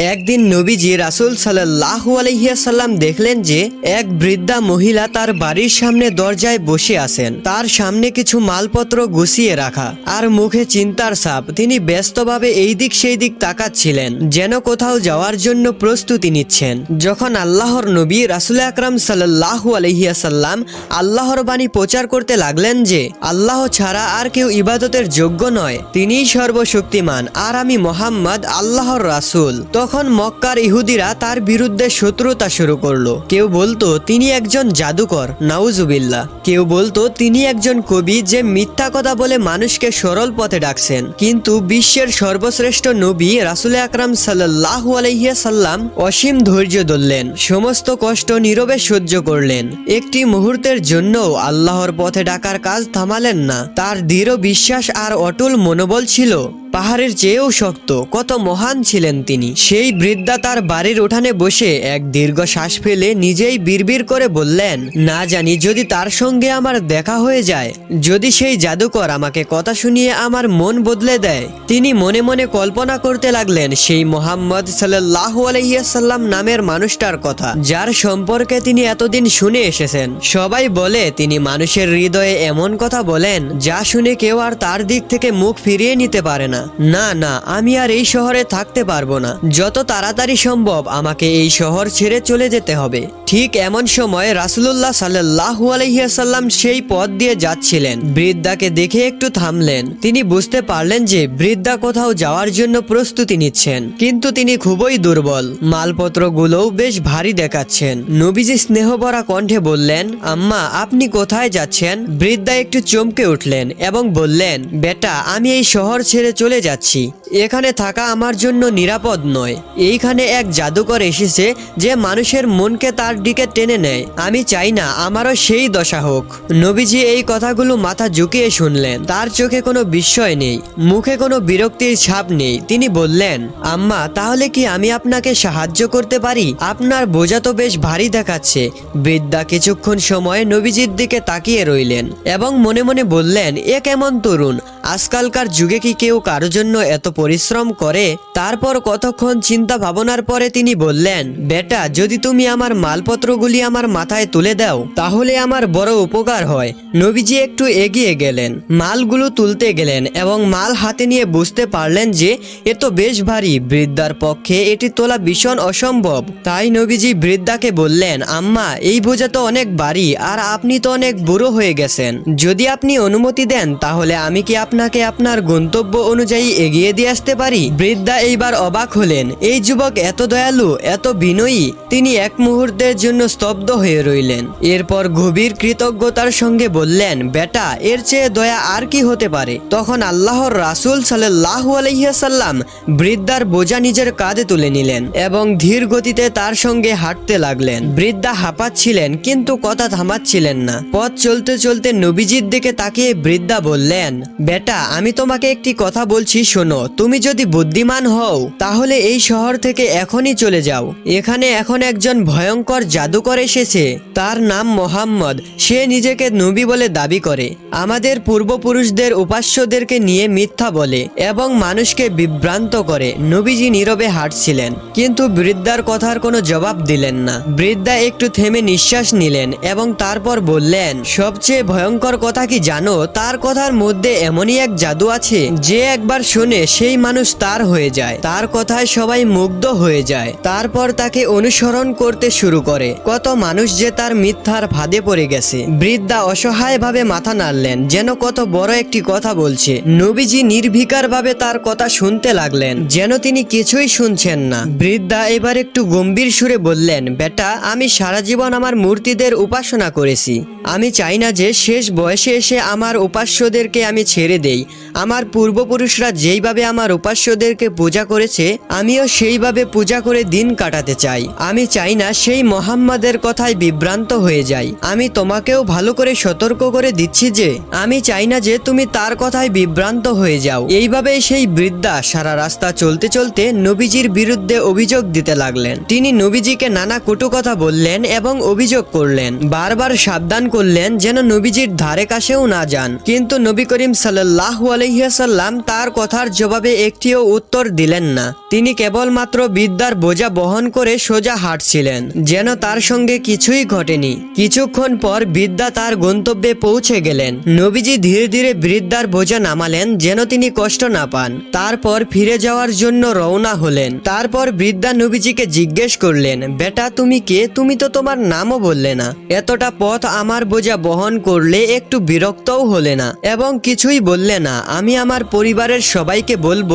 একদিন নবীজি রাসুল সাল্লাহু আলহিয়াসাল্লাম দেখলেন যে এক বৃদ্ধা মহিলা তার বাড়ির সামনে দরজায় বসে আছেন। তার সামনে কিছু মালপত্র গুছিয়ে রাখা আর মুখে চিন্তার ছাপ। তিনি ব্যস্তভাবে এই দিক সেই দিক তাকাচ্ছিলেন, যেন কোথাও যাওয়ার জন্য প্রস্তুতি নিচ্ছেন। যখন আল্লাহর নবী রাসুল আকরাম সাল্লাহু আলহিয়াসাল্লাম আল্লাহর বাণী প্রচার করতে লাগলেন যে, আল্লাহ ছাড়া আর কেউ ইবাদতের যোগ্য নয়। তিনিই সর্বশক্তিমান। আর আমি মোহাম্মদ আল্লাহর রাসূল। তখন মক্কার ইহুদিরা তার বিরুদ্ধে শত্রুতা শুরু করল। কেউ বলতো, তিনি একজন জাদুকর, নাউজুবিল্লাহ। কেউ বলতো, তিনি একজন কবি যে মিথ্যা কথা বলে মানুষকে সরল পথে ডাকছেন। কিন্তু বিশ্বের সর্বশ্রেষ্ঠ নবী রাসুল আকরাম সাল্লাহ আলহিয়াসাল্লাম অসীম ধৈর্য ধরলেন, সমস্ত কষ্ট নীরবে সহ্য করলেন। একটি মুহূর্তের জন্য আল্লাহর পথে ডাকার কাজ থামালেন না। তার দৃঢ় বিশ্বাস আর অটল মনোবল ছিল। পাহাড়ের চেয়েও শক্ত, কত মহান ছিলেন তিনি। সেই বৃদ্ধা তার বাড়ির উঠানে বসে এক দীর্ঘ শ্বাস ফেলে নিজেই বিড়বিড় করে বললেন, না জানি যদি তার সঙ্গে আমার দেখা হয়ে যায়, যদি সেই জাদুকর আমাকে কথা শুনিয়ে আমার মন বদলে দেয়। তিনি মনে মনে কল্পনা করতে লাগলেন, সেই মোহাম্মদ সাল্লাহ আলহিয়াসাল্লাম নামের মানুষটার কথা, যার সম্পর্কে তিনি এতদিন শুনে এসেছেন। সবাই বলে, তিনি মানুষের হৃদয়ে এমন কথা বলেন, যা শুনে কেউ আর তার দিক থেকে মুখ ফিরিয়ে নিতে পারে না। না না, আমি আর এই শহরে থাকতে পারব না। যত তাড়াতাড়ি সম্ভব আমাকে এই শহর ছেড়ে চলে যেতে হবে। ঠিক এমন সময় রাসুলুল্লাহ সাল্লাহু আলহিয়াসাল্লাম সেই পথ দিয়ে যাচ্ছিলেন। বৃদ্ধাকে দেখে একটু থামলেন। তিনি বুঝতে পারলেন যে বৃদ্ধা কোথাও যাওয়ার জন্য প্রস্তুতি নিচ্ছেন। কিন্তু তিনি খুবই দুর্বল। মালপত্রগুলোও বেশ ভারী দেখাচ্ছেন। নবীজি স্নেহভরা কণ্ঠে বললেন, আম্মা, আপনি কোথায় যাচ্ছেন? বৃদ্ধা একটু চমকে উঠলেন এবং বললেন, বেটা, আমি এই শহর ছেড়ে চলে যাচ্ছি। এখানে থাকা আমার জন্য নিরাপদ নয়। এইখানে এক জাদুকর এসেছে যে মানুষের মনকে তার দিকে টেনে নেয়। আমি চাই না আমারও সেই দশা হোক। নবীজি এই কথাগুলো মাথা ঝুঁকিয়ে শুনলেন। তার চোখে কোনো বিস্ময় নেই। মুখে কোনো বিরক্তির ছাপ নেই। তিনি বললেন, আম্মা, তাহলে কি আমি আপনাকে সাহায্য করতে পারি? আপনার বোঝা তো বেশ ভারী দেখাচ্ছে। বৃদ্ধা কিছুক্ষণ সময় নবীজির দিকে তাকিয়ে রইলেন এবং মনে মনে বললেন, এ কেমন তরুণ! আজকালকার যুগে কি কেউ কারও জন্য এত পরিশ্রম করে, তারপর কতক্ষণ চিন্তা ভাবনার পরে তিনি বললেন, বেটা, যদি তুমি আমার মালপত্রগুলি আমার মাথায় তুলে দাও, তাহলে আমার বড় উপকার হয়। নবীজি একটু এগিয়ে গেলেন। মালগুলো তুলতে গেলেন এবং মাল হাতে নিয়ে বুঝতে পারলেন যে, এ তো বেশ ভারী, বৃদ্ধার পক্ষে এটি তোলা ভীষণ অসম্ভব। তাই নবীজি বৃদ্ধাকে বললেন, আম্মা, এই বোঝা তো অনেক ভারী, আর আপনি তো অনেক বুড়ো হয়ে গেছেন। যদি আপনি অনুমতি দেন, তাহলে আমি কি আপনাকে আপনার গন্তব্য অনুযায়ী এগিয়ে দিয়ে আসতে পারি? বৃদ্ধা এইবার অবাক হলেন। এই যুবক এত দয়ালু, এত বিনয়ী, তিনি এক মুহূর্তের জন্য স্তব্ধ হয়ে রইলেন। এরপর গভীর কৃতজ্ঞতার সঙ্গে বললেন, বেটা, এর চেয়ে দয়া আর কি হতে পারে? তখন আল্লাহর রাসূল সাল্লাল্লাহু আলাইহাল্লাম বৃদ্ধার বোঝা নিজের কাঁধে তুলে নিলেন এবং ধীর গতিতে তার সঙ্গে হাঁটতে লাগলেন। বৃদ্ধা হাঁপাচ্ছিলেন, কিন্তু কথা থামাচ্ছিলেন না। পথ চলতে চলতে নবীজির দিকে তাকিয়ে বৃদ্ধা বললেন, বেটা, আমি তোমাকে একটি কথা বলছি, শোনো। তুমি যদি বুদ্ধিমান হও, তাহলে এই শহর থেকে এখনই চলে যাও। এখানে এখন একজন ভয়ঙ্কর জাদুকর এসেছে। তার নাম মোহাম্মদ। সে নিজেকে নবী বলে দাবি করে। আমাদের পূর্বপুরুষদের উপাস্যদেরকে নিয়ে মিথ্যা বলে এবং মানুষকে বিভ্রান্ত করে। নবীজি নীরবে হাঁটছিলেন, কিন্তু বৃদ্ধার কথার কোনো জবাব দিলেন না। বৃদ্ধা একটু থেমে নিঃশ্বাস নিলেন এবং তারপর বললেন, সবচেয়ে ভয়ঙ্কর কথা কি জানো? তার কথার মধ্যে এমনই এক জাদু আছে, যে একবার শুনে সেই মানুষ তার হয়ে যায়। তার কথায় সবাই মুগ্ধ হয়ে যায়। তারপর তাকে অনুসরণ করতে শুরু করে। কত মানুষ যে তার মিথ্যার ফাঁদে পড়ে গেছে। বৃদ্ধা অসহায়ভাবে মাথা নাড়লেন, যেন কত বড় একটি কথা বলছে। নবীজি নির্বিকার ভাবে তার কথা শুনতে লাগলেন, যেন তিনি কিছুই শুনছেন না। বৃদ্ধা এবার একটু গম্ভীর সুরে বললেন, বেটা, আমি সারা জীবন আমার মূর্তিদের উপাসনা করেছি। আমি চাই না যে শেষ বয়সে এসে আমার উপাস্যদেরকে আমি ছেড়ে দেই। আমার পূর্বপুরুষরা যেইভাবে আমার উপাস্যদেরকে পূজা করেছে, আমিও সেইভাবে পূজা করে দিন কাটাতে চাই। আমি চাই না সেই মোহাম্মদের কথায় বিভ্রান্ত হয়ে যাই। আমি তোমাকেও ভালো করে সতর্ক করে দিচ্ছি যে, আমি চাই না যে তুমি তার কথায় বিভ্রান্ত হয়ে যাও। এইভাবে সেই বৃদ্ধা সারা রাস্তা চলতে চলতে নবীজির বিরুদ্ধে অভিযোগ দিতে লাগলেন। তিনি নবীজিকে নানা কটু কথা বললেন এবং অভিযোগ করলেন। বারবার সাবধান করলেন যেন নবীজির ধারে কাছেও না যান। কিন্তু নবী করিম সাল্লাহ আলহিহাসাল্লাম তার কথার জবাব জবাবে একটিও উত্তর দিলেন না। তিনি কেবলমাত্র বিদ্যার বোঝা বহন করে সোজা হাঁটছিলেন, যেন তার সঙ্গে কিছুই ঘটেনি। কিছুক্ষণ পর বিদ্যা তার গন্তব্যে পৌঁছে গেলেন। নবীজি ধীরে ধীরে বৃদ্ধার বোঝা নামালেন, যেন তিনি কষ্ট না পান। তারপর ফিরে যাওয়ার জন্য রওনা হলেন। তারপর বৃদ্ধা নবীজিকে জিজ্ঞেস করলেন, বেটা, তুমি কে? তুমি তো তোমার নামও বললে না। এতটা পথ আমার বোঝা বহন করলে একটু বিরক্তও হলে না, এবং কিছুই বললে না। আমি আমার পরিবারের সবাইকে বলব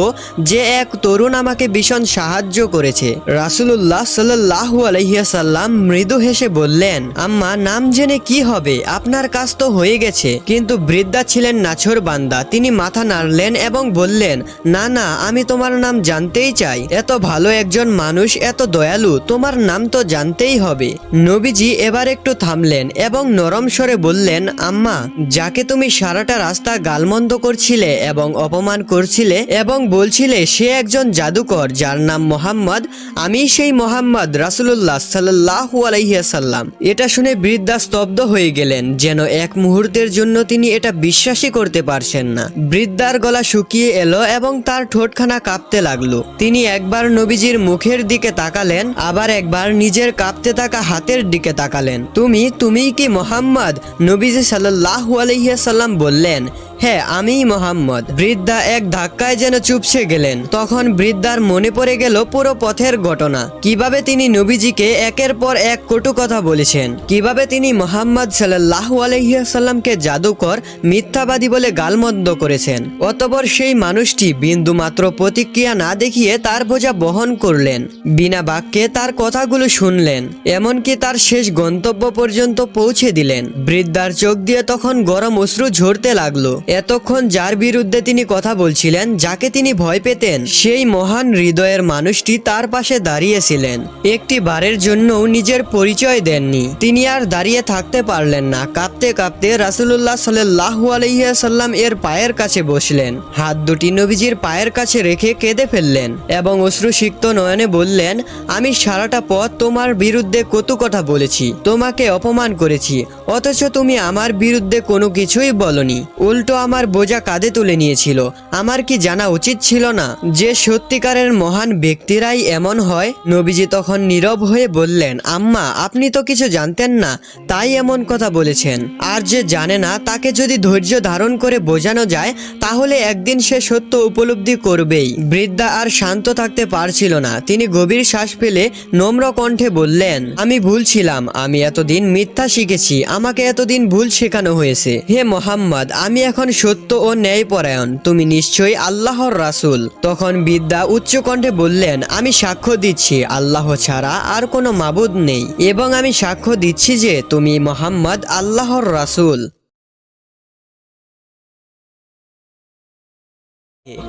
যে এক তরুণ আমাকে ভীষণ সাহায্য করেছে। রাসুলুল্লাহ সাল্লাহু আলহিয়াসাল্লাম মৃদু হেসে বললেন, আম্মা, নাম জেনে কি হবে? আপনার কাজ তো হয়ে গেছে। কিন্তু বৃদ্ধা ছিলেন নাছর বান্দা। তিনি মাথা নাড়লেন এবং বললেন, না না, আমি তোমার নাম জানতেই চাই। এত ভালো একজন মানুষ, এত দয়ালু, তোমার নাম তো জানতেই হবে। নবীজি এবার একটু থামলেন এবং নরম স্বরে বললেন, আম্মা, যাকে তুমি সারাটা রাস্তা গালমন্দ করছিলে এবং অপমান করছিলে এবং বলছিলে, সে একজন জাদুকর, যার নাম মোহাম্মদ। আমি সেই মোহাম্মদ রাসুল্লাহ সাল্লাহু আলাইসাল্লাম এটা শুনে বৃদ্ধা স্তব্ধ হয়ে গেলেন, যেন এক মুহূর্তের জন্য তিনি এটা বিশ্বাসই করতে পারছেন না। বৃদ্ধার গলা শুকিয়ে এলো এবং তার ঠোঁটখানা কাঁপতে লাগল। তিনি একবার নবীজির মুখের দিকে তাকালেন, আবার একবার নিজের কাঁপতে থাকা হাতের দিকে তাকালেন। তুমি, তুমিই কি মোহাম্মদ? নবীজি সাল্লাহু আলহিয়াসাল্লাম বললেন হ্যাঁ আমিই মোহাম্মদ। বৃদ্ধা এক ধাক্কায় যেন চুপসে গেলেন। তখন বৃদ্ধার মনে পড়ে গেল পুরো পথের ঘটনা। কীভাবে তিনি নবীজিকে একের পর এক কটু কথা বলেছেন। কীভাবে তিনি মোহাম্মদ সাল্লাহ আলহিহাসাল্লামকে জাদুকর, মিথ্যাবাদী বলে গালমন্দ করেছেন। অতপর সেই মানুষটি বিন্দু মাত্র প্রতিক্রিয়া না দেখিয়ে তার বোঝা বহন করলেন। বিনা বাক্যে তার কথাগুলো শুনলেন। এমনকি তার শেষ গন্তব্য পর্যন্ত পৌঁছে দিলেন। বৃদ্ধার চোখ দিয়ে তখন গরম অশ্রু ঝরতে লাগল। এতক্ষণ যার বিরুদ্ধে তিনি কথা বলছিলেন, যাকে তিনি ভয় পেতেন, সেই মহান হৃদয়ের মানুষটি তার পাশে দাঁড়িয়েছিলেন। একটি বারের জন্যও নিজের পরিচয় দেননি। তিনি আর দাঁড়িয়ে থাকতে পারলেন না। কাঁপতে কাঁপতে রাসুল্লাহ সাল্লাহ আলহিয়াসাল্লাম এর পায়ের কাছে বসলেন। হাত দুটি নবীজির পায়ের কাছে রেখে কেঁদে ফেললেন এবং অশ্রুসিক্ত নয়নে বললেন, আমি সারাটা পথ তোমার বিরুদ্ধে কত কথা বলেছি। তোমাকে অপমান করেছি, অথচ তুমি আমার বিরুদ্ধে কোনো কিছুই বলনি। উল্টো আমার বোঝা কাঁধে তুলে নিয়েছিল। আমার কি জানা উচিত ছিল না যে সত্যিকারের মহান ব্যক্তিরাই এমন হয়? নবীজি তখন নীরব হয়ে বললেন, আম্মা, আপনি তো কিছু জানতেন না, তাই এমন কথা বলেছেন। আর যে জানে না, তাকে যদি ধৈর্য ধারণ করে বোঝানো যায়, তাহলে একদিন সে সত্য উপলব্ধি করবেই। বৃদ্ধা আর শান্ত থাকতে পারছিল না। তিনি গভীর শ্বাস ফেলে নম্র কণ্ঠে বললেন, আমি ভুল ছিলাম, আমি এতদিন মিথ্যা শিখেছি, আমাকে এতদিন ভুল শেখানো হয়েছে। হে মোহাম্মদ, আমি এখন সত্য ও ন্যায়পরায়ণ, তুমি নিশ্চয়ই আল্লাহর রাসুল। তখন বিদ্যা উচ্চকণ্ঠে বললেন, আমি সাক্ষ্য দিচ্ছি, আল্লাহ ছাড়া আর কোনো মাবুদ নেই। এবং আমি সাক্ষ্য দিচ্ছি যে, তুমি মোহাম্মদ আল্লাহর রাসূল।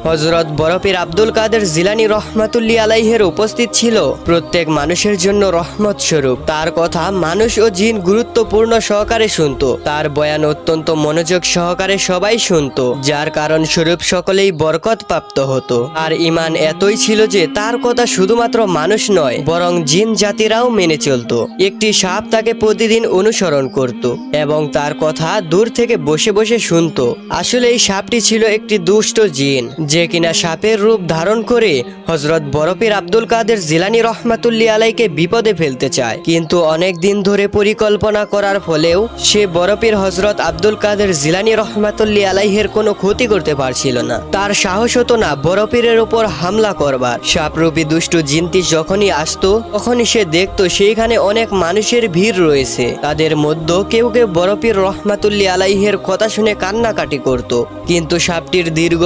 হজরত বরফের আব্দুল কাদের জিলানি রহমাতুল্লি আলাইহের উপস্থিত ছিল। প্রত্যেক মানুষের জন্য রহমত স্বরূপ। তার কথা মানুষ ও জিন গুরুত্বপূর্ণ সহকারে শুনত। তার বয়ান অত্যন্ত মনোযোগ সহকারে সবাই শুনত, যার কারণ স্বরূপ সকলেই বরকত প্রাপ্ত হতো। আর ইমান এতই ছিল যে তার কথা শুধুমাত্র মানুষ নয়, বরং জিন জাতিরাও মেনে চলত। একটি সাপ তাকে প্রতিদিন অনুসরণ করত এবং তার কথা দূর থেকে বসে বসে শুনত। আসলে এই সাপটি ছিল একটি দুষ্ট জিন। যে কিনা সাপের রূপ ধারণ করে হজরত বরফের আব্দুল কাদের জিলানি রহমাতুল্লি আলাইকে বিপদে ফেলতে চায়। কিন্তু অনেক দিন ধরে পরিকল্পনা করার ফলেও সে বরফের হজরত আব্দুল কাদের জিলানি রহমাতুল্লি আলাইহের কোনো ক্ষতি করতে পারছিল না। তার সাহস হতো না বরফিরের উপর হামলা করবার। সাপরূপী দুষ্টু জিনতি যখনই আসতো, তখনই সে দেখতো সেইখানে অনেক মানুষের ভিড় রয়েছে। তাদের মধ্যে কেউ কেউ বরফির রহমাতুল্লি আলাইহের কথা শুনে কান্নাকাটি করত। কিন্তু সাপটির দীর্ঘ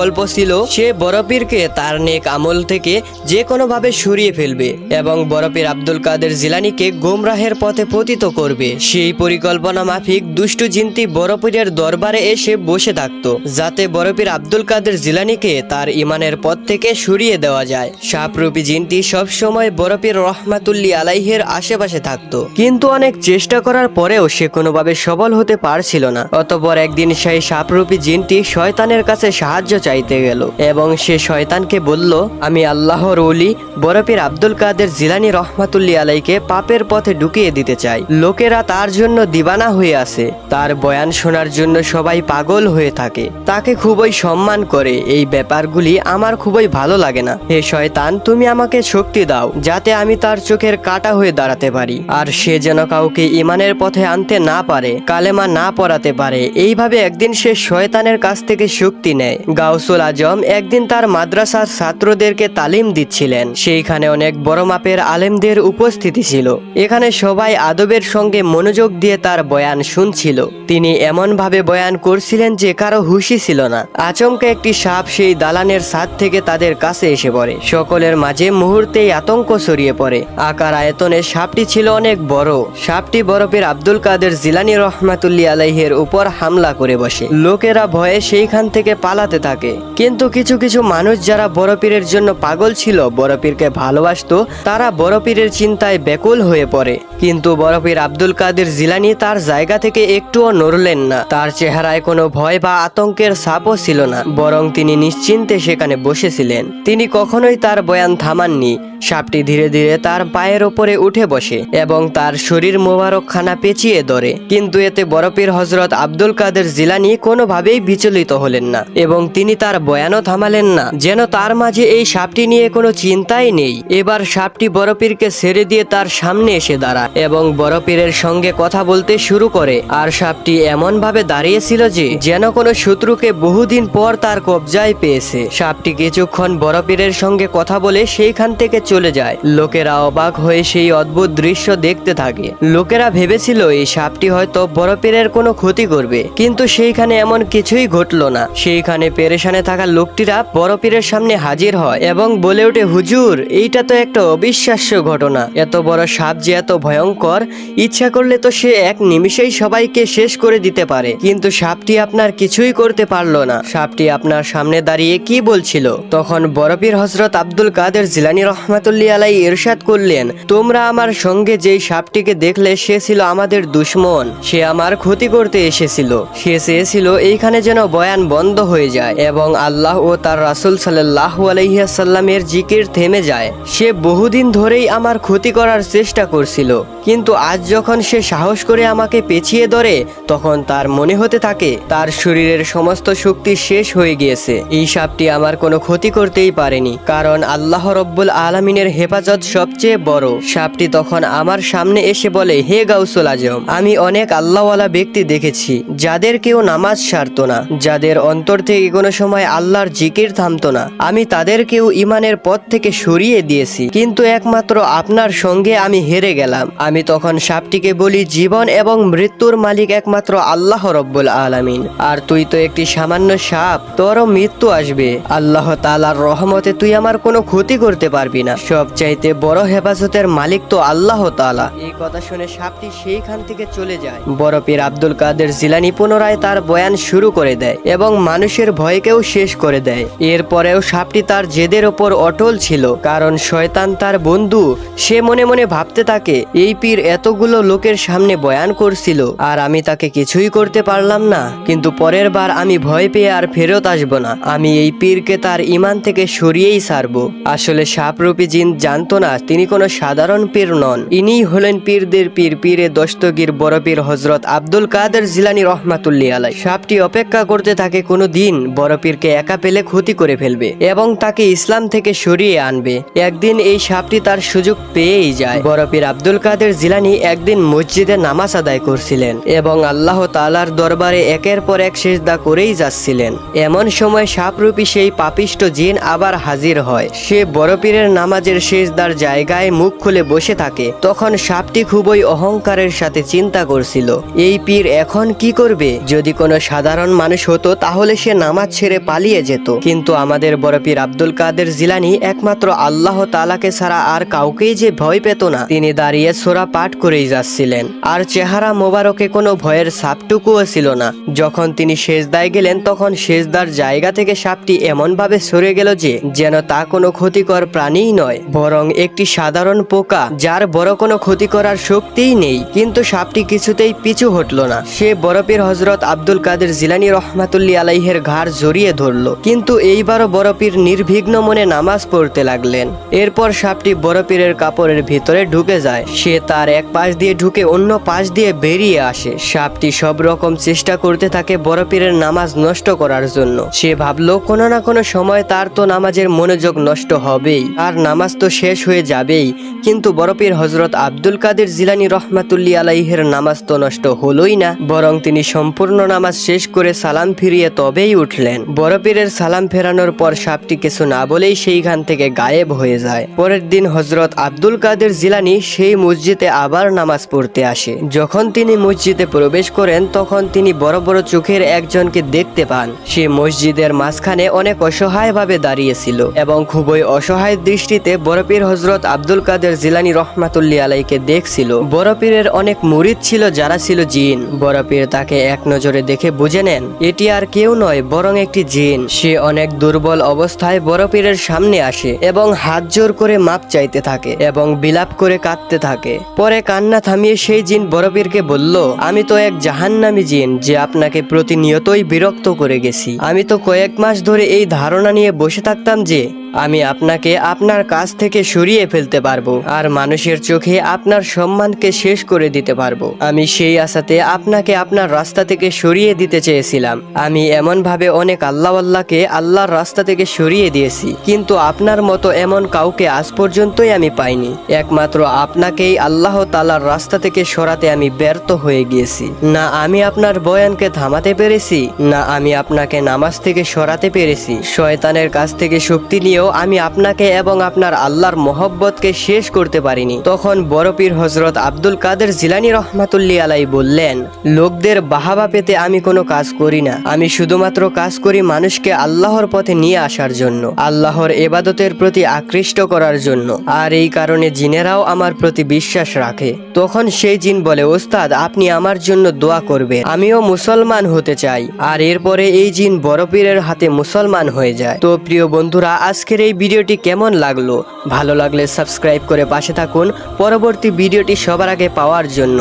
সংকল্প ছিল সে বরফিরকে তার নেক আমল থেকে যে কোনোভাবে সরিয়ে ফেলবে এবং বরফির আব্দুল কাদের জিলানিকে গোমরাহের পথে পতিত করবে। সেই পরিকল্পনা মাফিক দুষ্টু জিনতি বরফিরের দরবারে এসে বসে থাকত, যাতে বরফির আব্দুল কাদের জিলানিকে তার ইমানের পথ থেকে সরিয়ে দেওয়া যায়। সাপরূপী জিনটি সবসময় বরফির রহমাতুল্লি আলাইহের আশেপাশে থাকত, কিন্তু অনেক চেষ্টা করার পরেও সে কোনোভাবে সবল হতে পারছিল না। অতপর একদিন সেই সাপরূপী জিনটি শয়তানের কাছে সাহায্য চায় চাইতে গেল। এবং সে শয়তানকে বলল, আমি আল্লাহর ওলি বরফের আব্দুল কাদের জিলানি রহমাতুল্লি আলাইকে পাপের পথে ঢুকিয়ে দিতে চাই। লোকেরা তার জন্য দিবানা হয়ে আছে। তার বয়ান শোনার জন্য সবাই পাগল হয়ে থাকে। তাকে খুবই সম্মান করে। এই ব্যাপারগুলি আমার খুবই ভালো লাগে না। হে শয়তান, তুমি আমাকে শক্তি দাও, যাতে আমি তার চোখের কাটা হয়ে দাঁড়াতে পারি। আর সে যেন কাউকে ইমানের পথে আনতে না পারে, কালেমা না পড়াতে পারে। এইভাবে একদিন সে শয়তানের কাছ থেকে শক্তি নেয়। গাউসুল আজম একদিন তার মাদ্রাসার ছাত্রদেরকে তালিম দিচ্ছিলেন। সেইখানে অনেক বড় মাপের আলেমদের উপস্থিতি ছিল। এখানে সবাই আদবের সঙ্গে মনোযোগ দিয়ে তার বয়ান শুনছিল। তিনি এমনভাবে বয়ান করছিলেন যে কারও হুশি ছিল না। আচমকা একটি সাপ সেই দালানের ছাদ থেকে তাদের কাছে এসে পড়ে। সকলের মাঝে মুহূর্তেই আতঙ্ক ছড়িয়ে পড়ে। আকার আয়তনে সাপটি ছিল অনেক বড়। সাপটি বরফের আব্দুল কাদের জিলানি রহমাতুল্লি আলাইহের উপর হামলা করে বসে। লোকেরা ভয়ে সেইখান থেকে পালাতে থাকে। কিন্তু কিছু কিছু মানুষ যারা বড়পীরের জন্য পাগল ছিল বড়পীরকে ভালোবাসতো, তারা বড়পীরের চিন্তায় ব্যাকুল হয়ে পড়ে। কিন্তু বরফির আব্দুল কাদের জিলানি তার জায়গা থেকে একটুও নড়লেন না। তার চেহারায় কোনো ভয় বা আতঙ্কের ছাপও ছিল না, বরং তিনি নিশ্চিন্তে সেখানে বসেছিলেন। তিনি কখনোই তার বয়ান থামাননি, সাপটি ধীরে ধীরে তার পায়ের ওপরে উঠে বসে এবং তার শরীর মোবারক খানা পেঁচিয়ে ধরে। কিন্তু এতে বরফির হজরত আব্দুল কাদের জিলানি কোনোভাবেই বিচলিত হলেন না এবং তিনি তার বয়ানও থামালেন না। যেন তার মাঝে এই সাপটি নিয়ে কোনো চিন্তাই নেই। এবার সাপটি বরফিরকে ছেড়ে দিয়ে তার সামনে এসে দাঁড়ায় এবং বরফিরের সঙ্গে কথা বলতে শুরু করে। আর সাপটি এমন ভাবে দাঁড়িয়েছিল যে, যেন কোনো শত্রুকে বহুদিন পর তার কবজায় পেয়েছে। সাপটি কিছুক্ষণ বরফিরের সঙ্গে কথা বলে সেইখান থেকে চলে যায়। লোকেরা অবাক হয়ে সেই অদ্ভুত দৃশ্য দেখতে থাকে। লোকেরা ভেবেছিল, এই সাপটি হয়তো বরফিরের কোনো ক্ষতি করবে। কিন্তু সেইখানে এমন কিছুই ঘটলো না। সেইখানে পেরেশানে থাকা লোকটিরা বরফিরের সামনে হাজির হয় এবং বলে ওঠে, হুজুর, এইটা তো একটা অবিশ্বাস্য ঘটনা। এত বড় সাপ যে এত ভয়ঙ্কর, ইচ্ছা করলে তো সে এক নিমিষেই সবাইকে শেষ করে দিতে পারে। কিন্তু সাপটি আপনার কিছুই করতে পারল না। সাপটি আপনার সামনে দাঁড়িয়ে কি বলছিল? তখন বরফির হজরত আব্দুল কাদের জিলানি রহমাতুল্লি আলাই ইরশাদ করলেন, তোমরা আমার সঙ্গে যেই সাপটিকে দেখলে, সে ছিল আমাদের দুশ্মন। সে আমার ক্ষতি করতে এসেছিল। সে চেয়েছিল এইখানে যেন বয়ান বন্ধ হয়ে যায় এবং আল্লাহ ও তার রাসুল সাল্লাহ আলহিহাসাল্লামের জিকির থেমে যায়। সে বহুদিন ধরেই আমার ক্ষতি করার চেষ্টা করছিল। কিন্তু আজ যখন সে সাহস করে আমাকে পেছিয়ে ধরে, তখন তার মনে হতে থাকে, তার শরীরের সমস্ত শক্তি শেষ হয়ে গিয়েছে। এই সাপটি আমার কোনো ক্ষতি করতেই পারেনি, কারণ আল্লাহ রব্বুল আলমিনের হেফাজত সবচেয়ে বড়। সাপটি তখন আমার সামনে এসে বলে, হে গাউসুল আজম, আমি অনেক আল্লাহওয়ালা ব্যক্তি দেখেছি, যাদের কেউ নামাজ সারতো না, যাদের অন্তর থেকে কোনো সময় আল্লাহর জিকির থামতো না। আমি তাদেরকেও ইমানের পথ থেকে সরিয়ে দিয়েছি। কিন্তু একমাত্র আপনার সঙ্গে আমি হেরে গেলাম। আমি তখন সাপটিকে বলি, জীবন এবং মৃত্যুর মালিক একমাত্র আল্লাহ রব্বুল আলামিন। আর তুই তো একটি সামান্য সাপ, তোরও মৃত্যু আসবে। আল্লাহ তালার রহমতে তুই আমার কোনো ক্ষতি করতে পারবি না। সব চাইতে বড় হেফাজতের মালিক তো আল্লাহ তালা এই কথা শুনে সাপটি সেইখান থেকে চলে যায়। বরফির আব্দুল কাদের জিলানি পুনরায় তার বয়ান শুরু করে দেয় এবং মানুষের ভয়কেও শেষ করে দেয়। এরপরেও সাপটি তার জেদের ওপর অটল ছিল, কারণ শয়তান তার বন্ধু। সে মনে মনে ভাবতে থাকে, এই পীর এতগুলো লোকের সামনে বয়ান করছিল, আর আমি তাকে কিছুই করতে পারলাম না। কিন্তু পরের বার আমি ভয় পেয়ে আর ফেরত আসব না। আমি এই পীরকে তার ইমান থেকে সরিয়েই সারবো। আসলে সাপরূপী জিন জানতো না, তিনি কোনো সাধারণ পীর নন। ইনিই হলেন পীরদের পীর, পীরে দস্তগীর বড় পীর হজরত আব্দুল কাদের জিলানি রহমাতুল্লি আলাই সাপটি অপেক্ষা করতে থাকে কোনো দিন, বড় পীরকে একা পেলে ক্ষতি করে ফেলবে এবং তাকে ইসলাম থেকে সরিয়ে আনবে। একদিন এই সাপটি তার সুযোগ পেয়েই যায়। বড় পীর আব্দুল কাদের জিলানি একদিন মসজিদে নামাজ আদায় করছিলেন এবং আল্লাহ তালার দরবারে একের পর এক সেজদা করেই যাচ্ছিলেন। এমন সময় সাপরূপী সেই পাপিষ্ট জিন আবার হাজির হয়। সে বড় পীরের নামাজের সেজদার জায়গায় মুখ খুলে বসে থাকে। তখন সাপটি খুবই অহংকারের সাথে চিন্তা করছিল, এই পীর এখন কি করবে? যদি কোনো সাধারণ মানুষ হতো তাহলে সে নামাজ ছেড়ে পালিয়ে যেত। কিন্তু আমাদের বড় পীর আব্দুল কাদের জিলানি একমাত্র আল্লাহ তালাকে ছাড়া আর কাউকেই যে ভয় পেত না, তিনি দাঁড়িয়ে সোরা পাঠ করেই যাচ্ছিলেন। আর চেহারা মোবারকে কোনো ভয়ের সাপটুকুও ছিল না। যখন তিনি শেষদায় গেলেন, তখন শেষদার জায়গা থেকে সাপটি এমনভাবে সরে গেল যে, যেন তা কোনো ক্ষতিকর প্রাণীই নয়, বরং একটি সাধারণ পোকা, যার বড় কোনো ক্ষতি করার শক্তিই নেই। কিন্তু সাপটি কিছুতেই পিছু হটল না। সে বরফের হজরত আব্দুল কাদের জিলানি রহমাতুল্লি আলাইহের ঘাড় জড়িয়ে জড়িয়ে ধরলো। কিন্তু এইবারও বড়পীর নির্বিঘ্ন মনে নামাজ পড়তে লাগলেন। এরপর সাপটি বড়পীরের কাপড়ের ভিতরে ঢুকে যায়। সে তার এক পাশ দিয়ে ঢুকে অন্য পাশ দিয়ে বেরিয়ে আসে। সাপটি সব রকম চেষ্টা করতে থাকে বড়পীরের নামাজ নষ্ট করার জন্য। সে ভাবলো, কোনো না কোনো সময় তার তো নামাজের মনোযোগ নষ্ট হবেই। আর নামাজ তো শেষ হয়ে যাবেই। কিন্তু বরপীর হজরত আব্দুল কাদের জিলানি রহমাতুল্লি আলাইহের নামাজ তো নষ্ট হলোই না। বরং তিনি সম্পূর্ণ নামাজ শেষ করে সালাম ফিরিয়ে তবেই উঠলেন। বরপীরের সালাম ফেরানোর পর সাপটি কিছু না বলেই সেইখান থেকে গায়েব হয়ে যায়। পরের দিন হজরত আব্দুল কাদের জিলানি সেই মসজিদে আবার নামাজ পড়তে আসে। যখন তিনি মসজিদে প্রবেশ করেন, তখন তিনি বড় বড় চোখের একজনকে দেখতে পান। সে মসজিদের মাঝখানে অনেক অসহায়ভাবে দাঁড়িয়েছিল এবং খুবই অসহায় দৃষ্টিতে বরপীর হজরত আব্দুল কাদের জিলানি রহমাতুল্লি আলাইকে দেখছিল। বরপীরের অনেক মুরিদ ছিল, যারা ছিল জিন। বরপীর তাকে এক নজরে দেখে বুঝে নেন, এটি আর কেউ নয়, বরং একটি জিন। সে অনেক দুর্বল অবস্থায় বরপীরের সামনে আসে এবং হাত জোর করে মাপ চাইতে থাকে এবং বিলাপ করে কাঁদতে থাকে। পরে কান্না থামিয়ে সেই জিন বরপীরকে বলল, আমি তো এক জাহান্নামী জিন যে আপনাকে প্রতিনিয়তই বিরক্ত করে গেছি। আমি তো কয়েক মাস ধরে এই ধারণা নিয়ে বসে থাকতাম যে আমি আপনাকে আপনার কাছ থেকে সরিয়ে ফেলতে পারব, আর মানুষের চোখে আপনার সম্মানকে শেষ করে দিতে পারব। আমি সেই আশাতে আপনাকে আপনার রাস্তা থেকে সরিয়ে দিতে চেয়েছিলাম। আমি এমনভাবে অনেক আল্লাহ আল্লাহকে আল্লাহর রাস্তা থেকে সরিয়ে দিয়েছি, কিন্তু আপনার মতো এমন কাউকে আজ পর্যন্তই আমি পাইনি। একমাত্র আপনাকেই আল্লাহ তালার রাস্তা থেকে সরাতে আমি ব্যর্থ হয়ে গিয়েছি। না আমি আপনার বয়ানকে থামাতে পেরেছি, না আমি আপনাকে নামাজ থেকে সরাতে পেরেছি। শয়তানের কাছ থেকে শক্তি নিয়েও আমি আপনাকে এবং আপনার আল্লাহর মোহব্বতকে শেষ করতে পারিনি। তখন বড়পীর হজরত আব্দুল কাদের জিলানি রহমাতুল্লি আলাই বললেন, লোকদের বাহাবা পেতে আমি কোনো কাজ করি না। আমি শুধুমাত্র কাজ করি মানুষকে আল্লাহর পথে নিয়ে আসার জন্য, আল্লাহর এবাদতের প্রতি আকৃষ্ট করার জন্য। আর এই কারণে জিনেরাও আমার প্রতি বিশ্বাস রাখে। তখন সেই জিন বলে, ওস্তাদ, আপনি আমার জন্য দোয়া করবেন। আমিও মুসলমান হতে চাই। আর এরপরে এই জিন বড় পীরের হাতে মুসলমান হয়ে যায়। তো প্রিয় বন্ধুরা আজকের এই ভিডিওটি কেমন লাগল? ভালো লাগলে সাবস্ক্রাইব করে পাশে থাকুন। পরবর্তী ভিডিওটি সবার আগে পাওয়ার জন্য।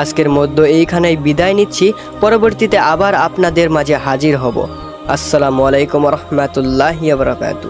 আজকের মধ্যে এইখানেই বিদায় নিচ্ছি। পরবর্তীতে আবার আপনাদের মাঝে হাজির হব। আসসালামু আলাইকুম রহমতুল্লাহ বারকাতু